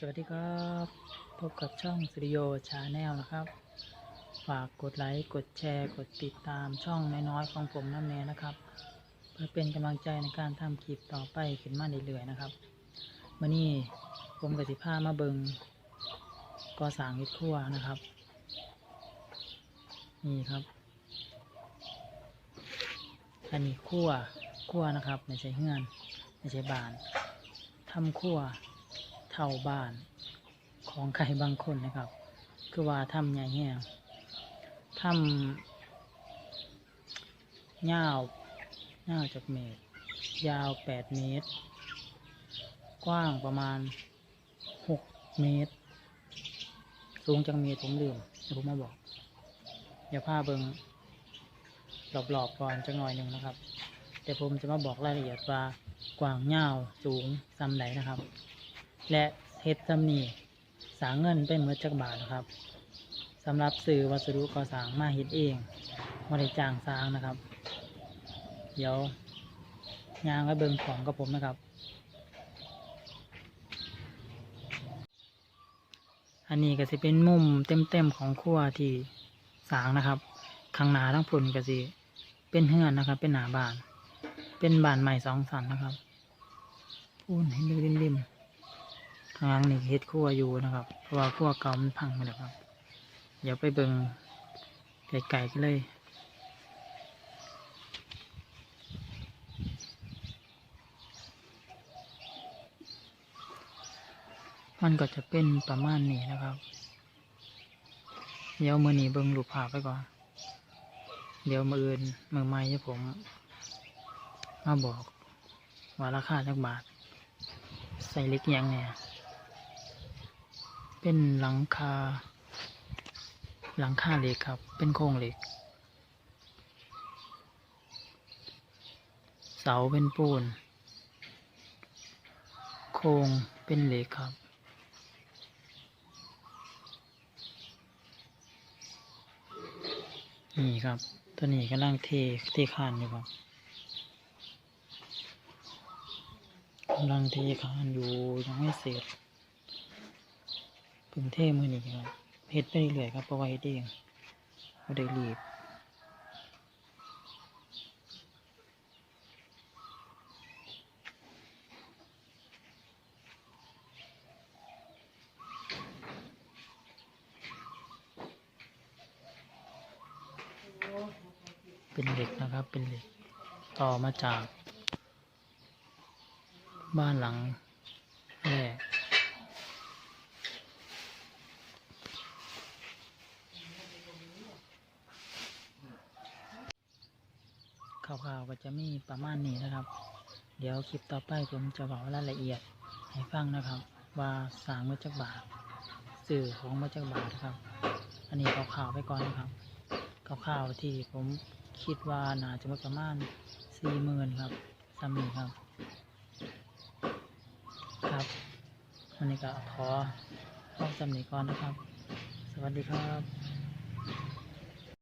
สวัสดีครับ พบกับช่องสตูดิโอชาแนลนะครับ ฝากกดไลค์ กดแชร์ กดติดตามช่องน้อยๆของผมน้ำแน่นะครับ เพื่อเป็นกำลังใจในการทำคลิปต่อไปขึ้นมาเรื่อยๆนะครับมื่อนี้ผมกับสิผ้ามาเบิงก่อสางเฮ็ดครัวนะครับ นี่ครับ อันนี้ครัวครัวนะครับ ไม่ใช่เฮือน ไม่ใช่บานทำครัว เท่าบ้านของใครบางคนนะครับ คือว่าทำใหญ่แห้งทำยาวยาวจากเมตร ยาวแปดเมตร กว้างประมาณหกเมตร สูงจากเมตรผมลืมเดี๋ยวผมมาบอกเดี๋ยวพาเบิงรอบๆก่อนจังหน่อยหนึ่งนะครับ แต่ผมจะมาบอกรายละเอียดว่ากว้างยาวสูงซ้ำไหนนะครับ และเฮ็ดซำนีสางเงินไปเมื่อจักบาทนะครับสำหรับซื้อวัสดุก่อสร้างมาเฮ็ดเองไม่ได้จ้างสร้างนะครับ เดี๋ยวยางและเบิ่งของกับผมนะครับ อันนี้ก็จะเป็นมุมเต็มๆของครัวที่สางนะครับข้างหน้าทั้งผุนก็สิเป็นเฮือนนะครับ เป็นหนาบาน เป็นบานใหม่สองสันนะครับพูนให้ดูริมๆ ข้างหล่งนี่เฮ็ดครัวอยู่นะครับ เพราะว่าครัวเก่ามันพังไปแล้วครับ เดี๋ยวไปเบิงไก่ๆกันเลยมันก็จะเป็นประมาณนี้นะครับ เดี๋ยวมือนีเบิงรูปภาพไปก่อน เดี๋ยวมืออื่นมือใหม่ที่ผม มาบอกว่าราคาจักบาท ใส่เล็กยังเนี่ย เป็นหลังคา หลังคาเหล็กครับ เป็นโครงเหล็ก เสาเป็นปูน โครงเป็นเหล็กครับนี่ครับ ตัวนี้กำลังเทเทคานอยู่ครับกำลังเทคานอยู่ยังไม่เสร็จ พิ่งเทมือนี้ครับเฮ็ดไปเรื่อยๆครับเพราะว่าเฮ็ดเองไม่ได้รีบเป็นเหล็กนะครับเป็นเหล็กต่อมาจากบ้านหลังแรก ข่าวๆก็จะมีประมาณนี้นะครับ เดี๋ยวคลิปต่อไปผมจะบอกรายละเอียดให้ฟังนะครับ ว่าสางมาจากบาทสื่อของมาจากบาทนะครับ อันนี้ข่าวๆไปก่อนนะครับข่าวๆที่ผมคิดว่าน่าจะมาประมาณสี่หมื่นครับสามีครับครับวันนี้ก็ขอข้าสำนีก่อนนะครับ สวัสดีครับ